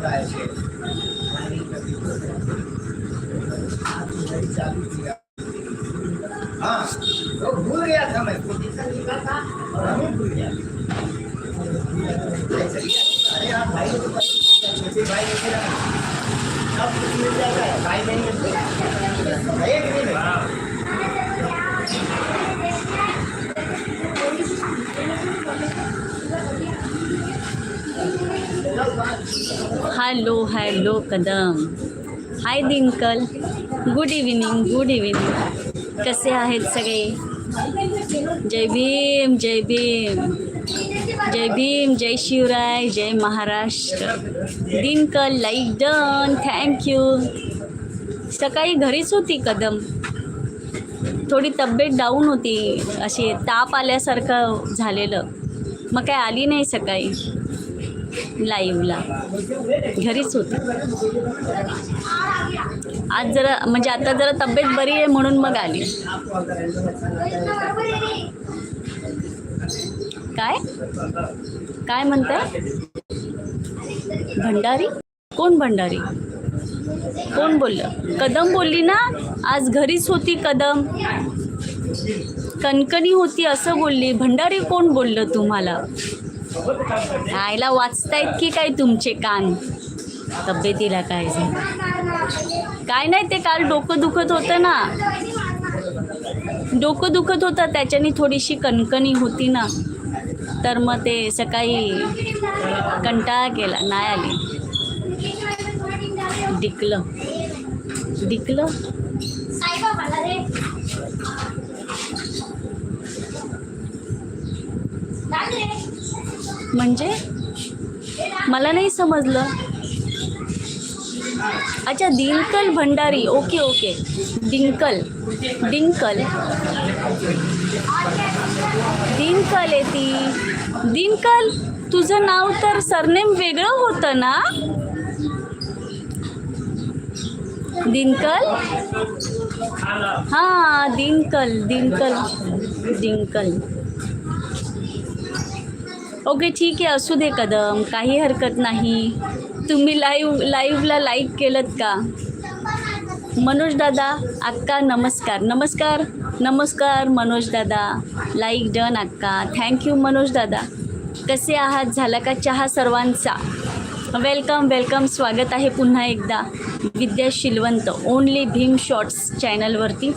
हाँ hello hello Kadam hi Dinkal good evening good evening कसे आहेत सगळे? जय भीम जय भीम. जय भीम जय शिवराय जय Maharashtra. Dinkal like done thank you सकाळी घरीच होती कदम थोडी तब्येत डाऊन होती. अशी ताप आल्यासारखं झालेलं. मग काय आली नाही सकाळी? लाईव्हला. घरीच होती. आज जरा म्हणजे आता जरा तब्येत बरी आहे म्हणून मग आली. काय? काय म्हणताय? भंडारी? कोण भंडारी? कोण बोललं? कदम बोलली ना? आज घरीच होती कदम. कणकणी होती असं बोलली. भंडारी कोण बोललं तुम्हाला? आईला वाचतायत की काय तुमचे कान? तब्येतीला काय झालं? काय नाही ते काल डोकं दुखत होतं ना. डोकं दुखत होतं त्याच्याने थोडीशी कणकणी होती ना. तर मग ते सकाळी कंटाळा केला नाही आली. डिकलं. डिकलं? म्हणजे? मला नाही समजलं. अच्छा दिनकल भंडारी. Okay okay. डिंकल डिंकल दिनकल आहे ती. दिनकल तुझं नाव तर सरनेम वेगळं होतं ना? दिनकल हां दिनकल दिनकल दिनकल ओके ठीक आहे असू दे कदम काही हरकत नाही. तुम्ही लाईव्ह लाईव्हला लाईक केलं का? मनोज दादा अक्का नमस्कार. नमस्कार नमस्कार मनोज दादा. लाईक डन अक्का. थँक्यू मनोज दादा. कसे आहात? झाला का चहा सर्वांचा? वेलकम वेलकम स्वागत आहे पुन्हा एकदा विद्या शिलवंत. ओनली भीम शॉर्ट्स चॅनलवरती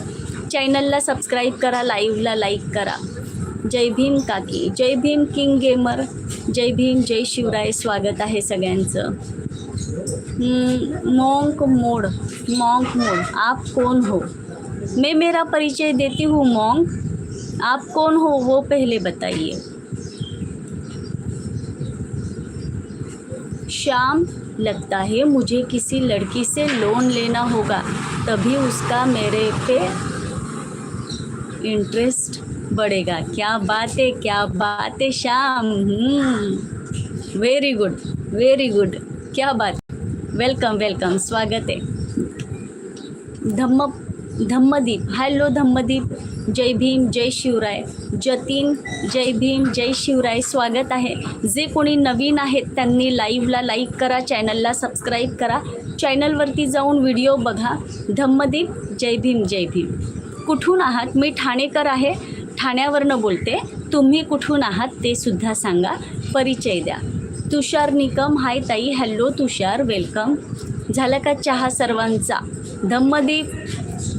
चॅनलला सबस्क्राईब करा लाईव्हला लाईक करा. जय भीम काकी, जय भीम किंग गेमर, जय भीम, जय शिवराय, स्वागत आहे सगळ्यांचं. मोंक मोड मोंक मोड, आप कौन हो? मैं मेरा परिचय देती हूँ, मोंक। आप कौन हो, वो पहले बताइए। शाम लगता है मुझे किसी लड़की से लोन लेना होगा, तभी उसका मेरे पे इंटरेस्ट बढ़ेगा क्या बात है क्या बात है Shyam very good very good क्या बात. वेलकम वेलकम स्वागत आहे. धम्म धम्मदीप. हॅलो धम्मदीप. जय भीम जय शिवराय. जतीन जय भीम जय शिवराय. स्वागत आहे. जे कोणी नवीन आहेत त्यांनी लाईव्हला लाईक करा चॅनलला सबस्क्राईब करा. चॅनलवरती जाऊन व्हिडिओ बघा. धम्मदीप जय भीम जय भीम. कुठून आहात? मी ठाणेकर आहे. ठाण्यावरनं बोलते. तुम्ही कुठून आहात ते सुद्धा सांगा. परिचय द्या. तुषार निकम हाय ताई हॅलो तुषार वेलकम. झालं का चहा सर्वांचा? धम्मदीप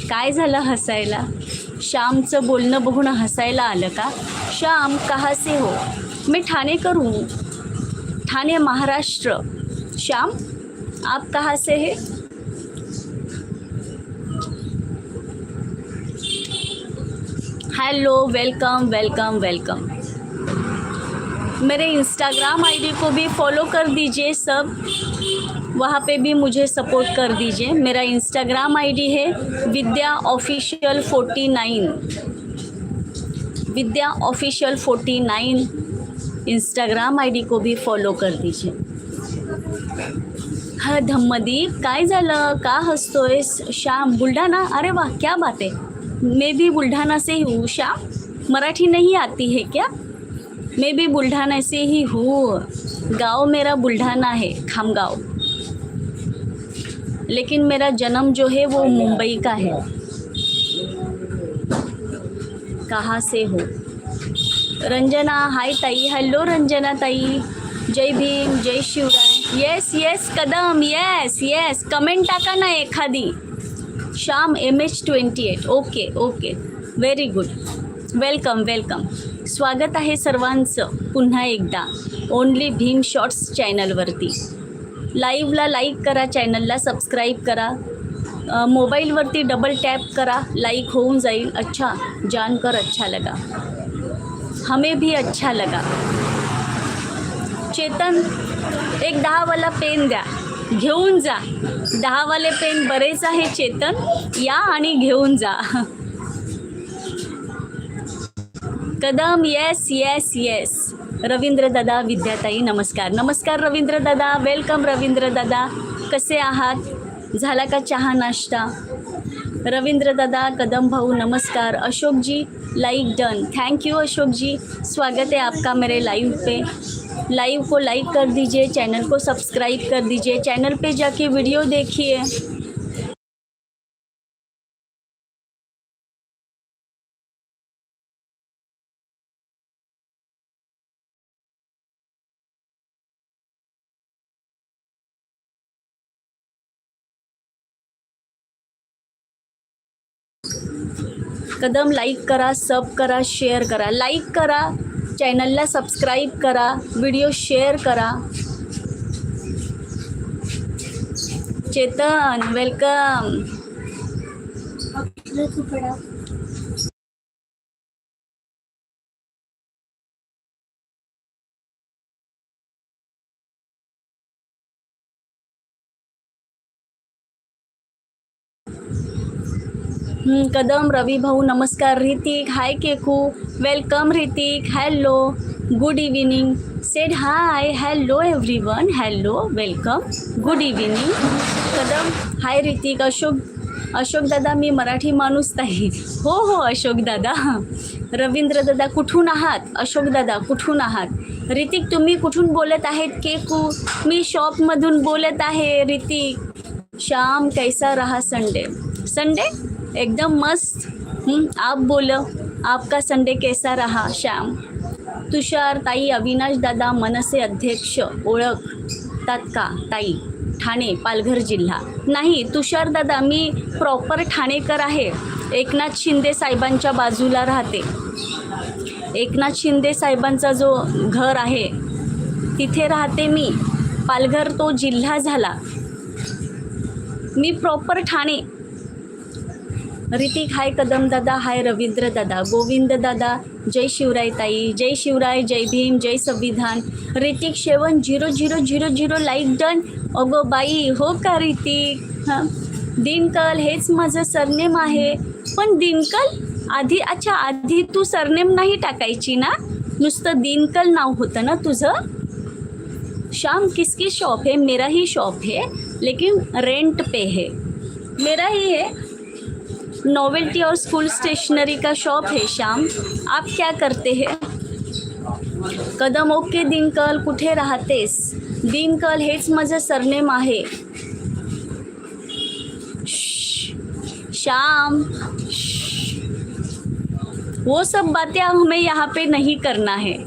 काय झालं हसायला? श्यामचं बोलणं बघून हसायला आलं का? श्याम कहासे हो? मी ठाणे करू. ठाणे महाराष्ट्र. श्याम आप कहाँ से हेलो, वेलकम वेलकम वेलकम। मेरे इंस्टाग्राम आईडी को भी फॉलो कर दीजिए सब। वहाँ पे भी मुझे सपोर्ट कर दीजिए। मेरा इंस्टाग्राम आईडी है Vidya official forty nine Vidya official forty nine Instagram ID को भी फॉलो कर दीजिए। हा, धम्मदीप, काय झालं? का हसतोय श्याम, बुलढाणा? अरे वाह, क्या बात है। मैं भी बुल्ढाना से ही हूँ श्याम मराठी नहीं आती है क्या? मैं भी बुल्ढाना से ही हूँ। गाँव मेरा बुल्ढाना है, खामगांव। लेकिन मेरा जन्म जो है वो मुंबई का है। कहाँ से हो? रंजना, हाय ताई, हॅलो रंजना ताई। जय भीम, जय Shivray. Yes yes Kadam yes yes comment टाका ना एखादी। Shyam M H twenty eight okay okay very good welcome welcome स्वागत आहे सर्वांचं पुन्हा एकदा. ओनली भीम शॉर्ट्स चॅनलवरती लाईव्हला लाईक करा चॅनलला सबस्क्राईब करा. मोबाईलवरती डबल टॅप करा लाईक होऊन जाईल. अच्छा जानकर अच्छा लगा. हमें भी अच्छा लगा. चेतन एक दहावाला पेन द्या. घेऊन जा. दहावाले पेन बरेच आहे चेतन. या आणि घेऊन जा. Kadam yes yes yes Ravindra दादा विद्याताई नमस्कार. नमस्कार रवींद्र दादा. वेलकम रवींद्र दादा. कसे आहात? झाला का चहा नाश्ता? रवींद्र दादा, कदम भाऊ, नमस्कार। Ashok ji like done thank you Ashok ji स्वागत है आपका मेरे लाइव पे। लाइव को लाइक कर दीजिए चैनल को सब्सक्राइब कर दीजिए। चैनल पे जाके वीडियो देखिए। कदम लाईक करा सब करा शेअर करा. लाईक करा चॅनलला सबस्क्राईब करा व्हिडिओ शेअर करा. चेतन वेलकम कदम रवी भाऊ नमस्कार। Hrithik, hi Keku. Welcome Hrithik. Hello good evening said hi hello everyone hello welcome good evening Kadam, hi Hrithik. Ashok Ashok दादा, मी मराठी माणूस नाही। हो हो, अशोक दादा। रवींद्र दादा, कुठून आहात? अशोक दादा, कुठून आहात? ऋतिक, तुम्ही कुठून बोलत आहेत? केकू, मी शॉपमधून बोलत आहे, ऋतिक। श्याम, कैसा रहा संडे संडे एकदम मस्त. आप बोलो आपका संडे कैसा रहा श्याम? तुषार ताई अविनाश दादा मनसे अध्यक्ष ओळखतात का ताई ठाणे पालघर जिल्हा. नाही तुषार दादा मी प्रॉपर ठाणेकर आहे. एकनाथ शिंदे साहेबांच्या बाजूला राहते. एकनाथ शिंदे साहेबांचा जो घर आहे तिथे राहते मी. पालघर तो जिल्हा झाला. मी प्रॉपर ठाणे ऋतिक हाय कदम दादा हाय रवींद्र दादा गोविंद दादा जय शिवराय ताई जय शिवराय जय भीम जय संविधान Hrithik seven zero zero zero zero like done अगो बाई हो का ऋतिक हां दिनकल हेच माझं सरनेम आहे पण दिनकल आधी अच्छा आधी तू सरनेम नाही टाकायची ना नुसतं दिनकल नाव होतं ना तुझं शाम किसकी शॉप है मेरा ही शॉप है लेकिन रेंट पे है मेरा ही है नोवेल्टी और स्कूल स्टेशनरी का शॉप है श्याम। आप क्या करते हैं? कदम ओके दिनकल कुठे राहतेस? दिनकल हेच माझं सरनेम आहे। श्याम। वो सब बातें हमें यहाँ पे नहीं करना है।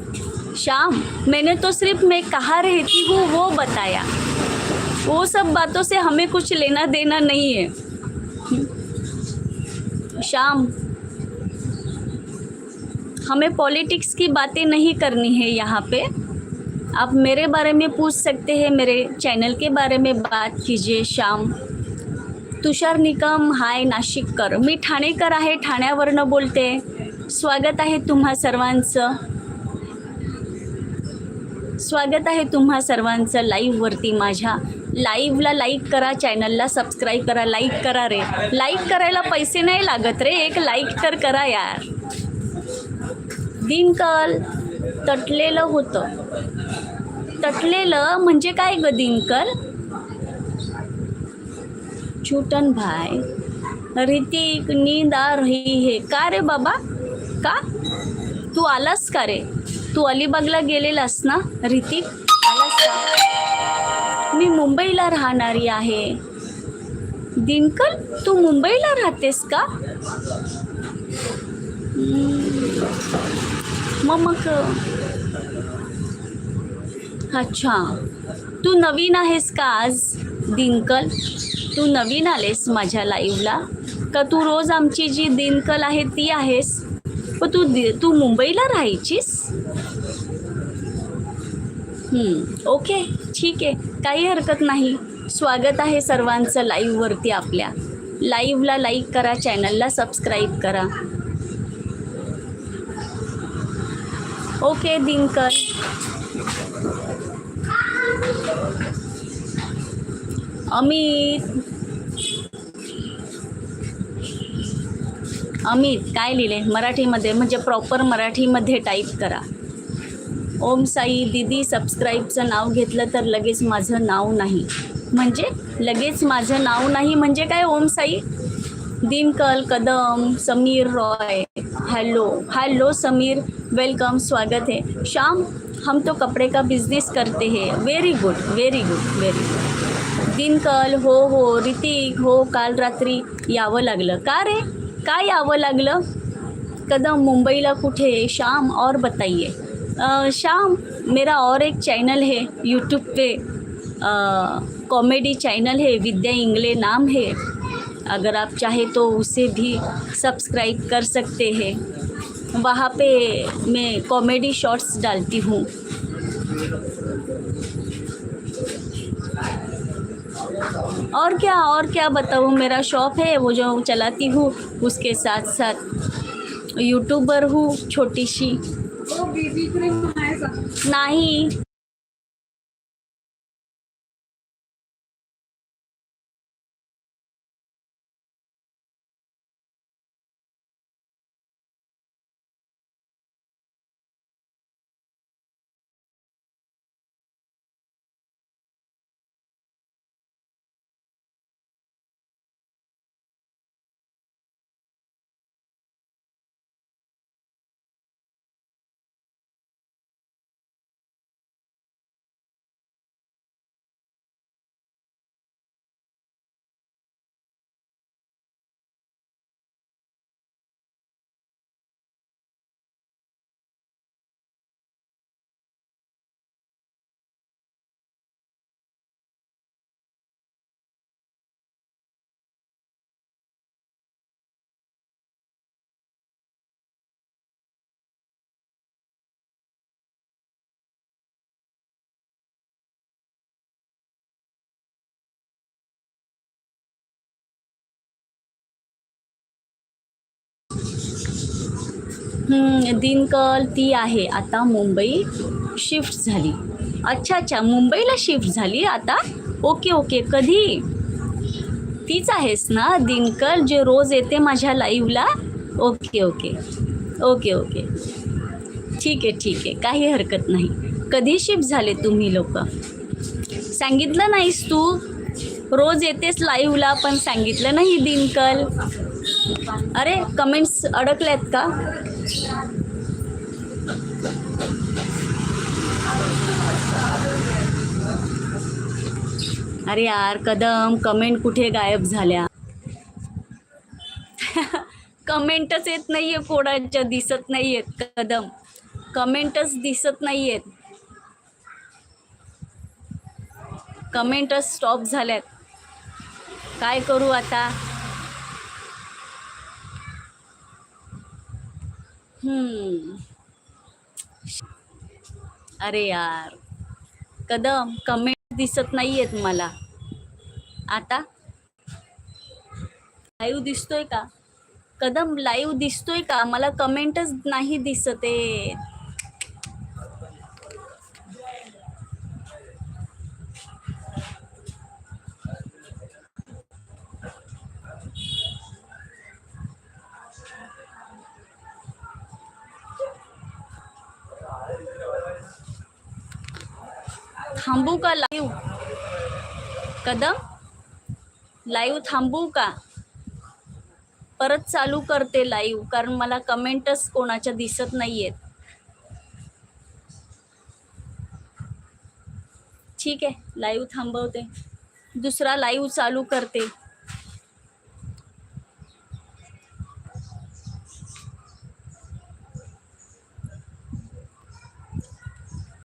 श्याम, मैंने तो सिर्फ़ मैं कहाँ रहती हूँ, वो बताया। वो सब बातों से हमें कुछ लेना देना नहीं है। शाम हमें पॉलिटिक्स की बातें नहीं करनी है यहाँ पे। आप मेरे बारे में पूछ सकते हैं मेरे चैनल के बारे में बात कीजिए शाम तुषार निकम हाय नाशिककर। मी ठाणेकर आहे ठाण्यावरनं बोलते। स्वागत आहे तुम्हा सर्वांचं। स्वागत आहे तुम्हा सर्वांचं लाईव्हवरती माझ्या। लाईव्हला लाईक करा चॅनलला सबस्क्राईब करा लाईक करा रे. लाईक करायला पैसे नाही लागत रे एक लाईक तर करा यार. दिनकल तटलेलं होतं. तटलेलं म्हणजे काय ग दिनकल? छूटन भाई रितिक नींद आ रही हे. का रे बाबा? का? तू आलास का रे? तू अलिबागला गेलेलास ना रितिक आलास का? मी मुंबईला राहणारी आहे. दिनकर तू मुंबईला राहतेस का? मग मग अच्छा. तू नवीन आहेस का आज दिनकल तू नवीन आलेस माझ्या लाईव्हला का तू रोज आमची जी दिनकल आहे ती आहेस? पण तू दि- तू मुंबईला राहायचीस? ओके ठीक आहे. काही हरकत नाही. स्वागत आहे सर्वांचं लाईव्हवरती आपल्या. लाईव्हला लाईक करा चॅनलला सबस्क्राईब करा. ओके दिनकर. अमित. अमित काय लिहिले? मराठीमध्ये म्हणजे प्रॉपर मराठीमध्ये टाईप करा. ओम साई दीदी सबस्क्राईबचं नाव घेतलं तर लगेच माझं नाव नाही. म्हणजे लगेच माझं नाव नाही म्हणजे काय Om Sai? Dinkal Kadam Sameer Roy. Hello hello Sameer welcome स्वागत है शाम हम तो कपड़े का बिजनेस करते हैं. Very good very good very good Dinkal हो हो रितिक हो काल रात्री यावं लागलं. का रे? काय यावं लागलं? कदम मुंबईला कुठे? शाम और बताइए. शाम मेरा और एक चैनल है यूट्यूब पे कॉमेडी चैनल है, विद्या इंगले नाम है। अगर आप चाहे तो उसे भी सब्सक्राइब कर सकते हैं। वहाँ पे मैं कॉमेडी शॉर्ट्स डालती हूँ। और क्या और क्या बताऊँ? मेरा शॉप है, वो जो चलाती हूँ, उसके साथ साथ यूट्यूबर हूँ, छोटी सी। नाही. दिनकल ती आहे. आता मुंबई शिफ्ट झाली. अच्छा अच्छा. मुंबईला शिफ्ट झाली. आता ओके ओके कधी? तीच आहेस ना दिनकल जे रोज येते माझ्या लाईव्हला ओके ओके ओके ओके ठीक आहे ठीक आहे. काही हरकत नाही. कधी शिफ्ट झाले तुम्ही लोक? सांगितलं नाहीस तू. रोज येतेस लाईव्हला पण सांगितलं नाही दिनकल. अरे कमेंट्स अडकल्यात का? अरे यार कदम कमेंट कुठे गायब झाल्या? कमेंटच येत नाहीये कोणाच्या दिसत नाहीयेत कदम. कमेंटच दिसत नाहीयेत. कमेंटच स्टॉप झाल्यात. काय करू आता? हम्म. अरे यार. कदम कमेंट दिसत नाहीयेत मला. आता? लाईव्ह दिसतोय का? कदम लाईव्ह दिसतोय का? मला कमेंटच नाही दिसत आहे थांबू का लाइव कदम? लाईव्ह थांबू का? परत चालू करते लाईव्ह कारण मला कमेंटच कोणाच्या दिसत नाहीयेत. ठीक आहे लाईव्ह थांबवते. दुसरा लाईव्ह चालू करते.